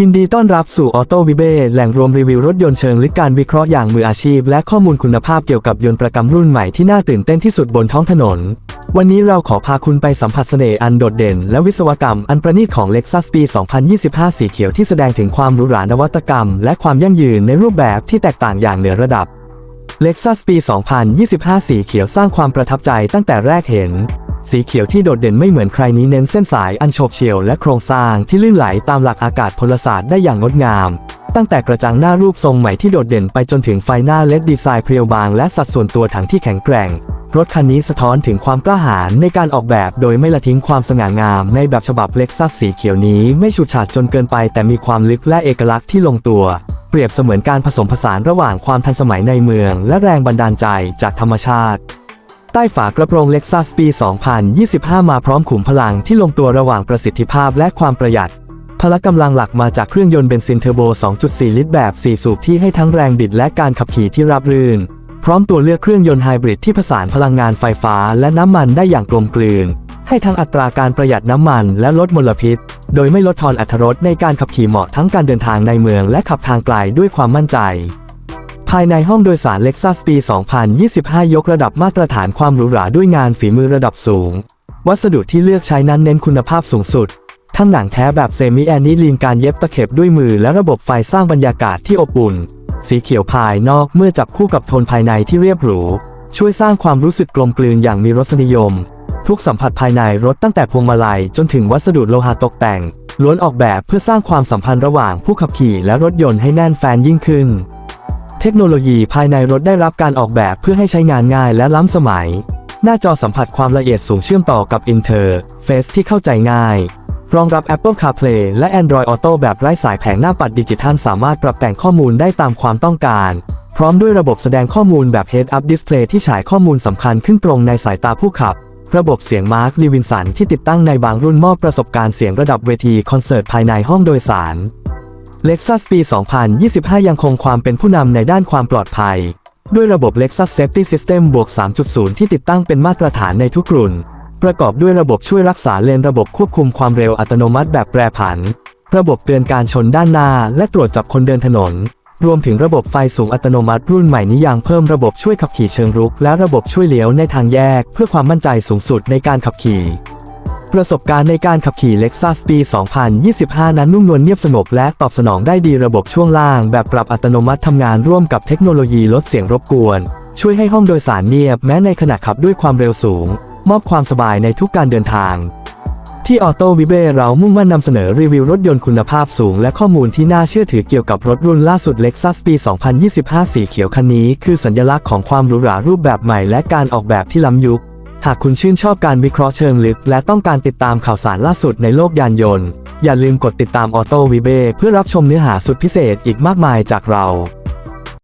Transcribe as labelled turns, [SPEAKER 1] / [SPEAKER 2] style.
[SPEAKER 1] ยินดีต้อนรับสู่ออโต้วิเบแหล่งรวมรีวิวรถยนต์เชิงลึกการวิเคราะห์อย่างมืออาชีพ และข้อมูลคุณภาพเกี่ยวกับยนต์ประกำรุ่นใหม่ที่น่าตื่นเต้นที่สุดบนท้องถนน วันนี้เราขอพาคุณไปสัมผัสเสน่ห์อันโดดเด่น และวิศวกรรมอันประณีตของ Lexus ปี 2025 สีเขียวที่แสดงถึงความหรูหรานวัตกรรม และความยั่งยืนในรูปแบบที่แตกต่างอย่างเหนือระดับ Lexus ปี 2025 สีเขียวสร้างความประทับใจตั้งแต่แรกเห็น สีเขียวที่โดดเด่นไม่เหมือนใครนี้เน้นเส้นสายอันโฉบเฉี่ยวและโครงสร้างที่ลื่นไหลตามหลักอากาศพลศาสตร์ได้อย่างงดงาม ตั้งแต่กระจังหน้ารูปทรงใหม่ที่โดดเด่นไปจนถึงไฟหน้าเลดดีไซน์เพรียวบางและสัดส่วนตัวถังที่แข็งแกร่ง รถคันนี้สะท้อนถึงความกล้าหาญในการออกแบบโดยไม่ละทิ้งความสง่างาม ในแบบฉบับเล็กซัสสีเขียวนี้ไม่ฉูดฉาดจนเกินไป แต่มีความลึกและเอกลักษณ์ที่ลงตัวเปรียบเสมือนการผสมผสานระหว่างความทันสมัยในเมือง และแรงบันดาลใจจากธรรมชาติ ใต้ฝากระโปรง Lexus ปี 2025 มาพร้อมขุมพลังที่ลงตัวระหว่างประสิทธิภาพและความประหยัด พละกำลังหลักมาจากเครื่องยนต์เบนซินเทอร์โบ 2.4 ลิตรแบบ 4 สูบที่ให้ทั้งแรงบิดและการขับขี่ที่ราบรื่น พร้อมตัวเลือกเครื่องยนต์ไฮบริดที่ผสานพลังงานไฟฟ้าและน้ำมันได้อย่างกลมกลืน ให้ทั้งอัตราการประหยัดน้ำมันและลดมลพิษ โดยไม่ลดทอนอัตรรสในการขับขี่เหมาะทั้งการเดินทางในเมืองและขับทางไกลด้วยความมั่นใจายในห้องโดยสาร Lexus ปี 2025 ยกระดับมาตรฐานความหรูหราด้วยงานฝีมือระดับสูง วัสดุที่เลือกใช้นั้นเน้นคุณภาพสูงสุด ทั้งหนังแท้แบบเซมิแอนิลีนการเย็บตะเข็บด้วยมือและระบบไฟสร้างบรรยากาศที่อบอุ่น สีเขียวภายนอกเมื่อจับคู่กับโทนภายในที่เรียบหรู ช่วยสร้างความรู้สึกกลมกลืนอย่างมีรสนิยม ทุกสัมผัสภายในรถตั้งแต่พวงมาลัยจนถึงวัสดุโลหะตกแต่งล้วนออกแบบเพื่อสร้างความสัมพันธ์ระหว่างผู้ขับขี่และรถยนต์ให้แน่นแฟนยิ่งขึ้น เทคโนโลยีภายในรถได้รับการออกแบบเพื่อให้ใช้งานง่ายและล้ำสมัย หน้าจอสัมผัสความละเอียดสูงเชื่อมต่อกับ Interface ที่เข้าใจง่าย รองรับ Apple CarPlay และ Android Auto แบบไร้สายแผงหน้าปัดดิจิทัลสามารถปรับแต่งข้อมูลได้ตามความต้องการ พร้อมด้วยระบบแสดงข้อมูลแบบ Head Up Display ที่ฉายข้อมูลสำคัญขึ้นตรงในสายตาผู้ขับระบบเสียงมาร์คลีวินสันที่ติดตั้งในบางรุ่นมอบประสบการณ์เสียงระดับเวทีคอนเสิร์ตภายในห้องโดยสาร Lexus ปี 2025 ยังคงความเป็นผู้นำในด้านความปลอดภัย ด้วยระบบ Lexus Safety System บวก 3.0 ที่ติดตั้งเป็นมาตรฐานในทุกรุ่น ประกอบด้วยระบบช่วยรักษาเลนระบบควบคุมความเร็วอัตโนมัติแบบแปรผัน ระบบเตือนการชนด้านหน้า และตรวจจับคนเดินถนน รวมถึงระบบไฟสูงอัตโนมัติรุ่นใหม่นี้ยังเพิ่มระบบช่วยขับขี่เชิงรุก และระบบช่วยเลี้ยวในทางแยก เพื่อความมั่นใจสูงสุดในการขับขี่ ประสบการณ์ในการขับขี่ Lexus ปี 2025 นั้นนุ่มนวลเงียบสงบและตอบสนองได้ดีระบบช่วงล่าง แบบปรับอัตโนมัติทำงานร่วมกับเทคโนโลยีลดเสียงรบกวน ช่วยให้ห้องโดยสารเงียบแม้ในขณะขับด้วยความเร็วสูง มอบความสบายในทุกการเดินทาง ที่ออโต้วิเบเรามุ่งมั่นนำเสนอรีวิวรถยนต์คุณภาพสูง และข้อมูลที่น่าเชื่อถือเกี่ยวกับรถรุ่นล่าสุด Lexus ปี 2025 สีเขียวคันนี้ คือสัญลักษณ์ของความหรูหรารูปแบบใหม่และการออกแบบที่ล้ำยุค หากคุณชื่นชอบการวิเคราะห์เชิงลึก และต้องการติดตามข่าวสารล่าสุดในโลกยานยนต์ อย่าลืมกดติดตามออโต้วิเบเพื่อรับชมเนื้อหาสุดพิเศษอีกมากมายจากเรา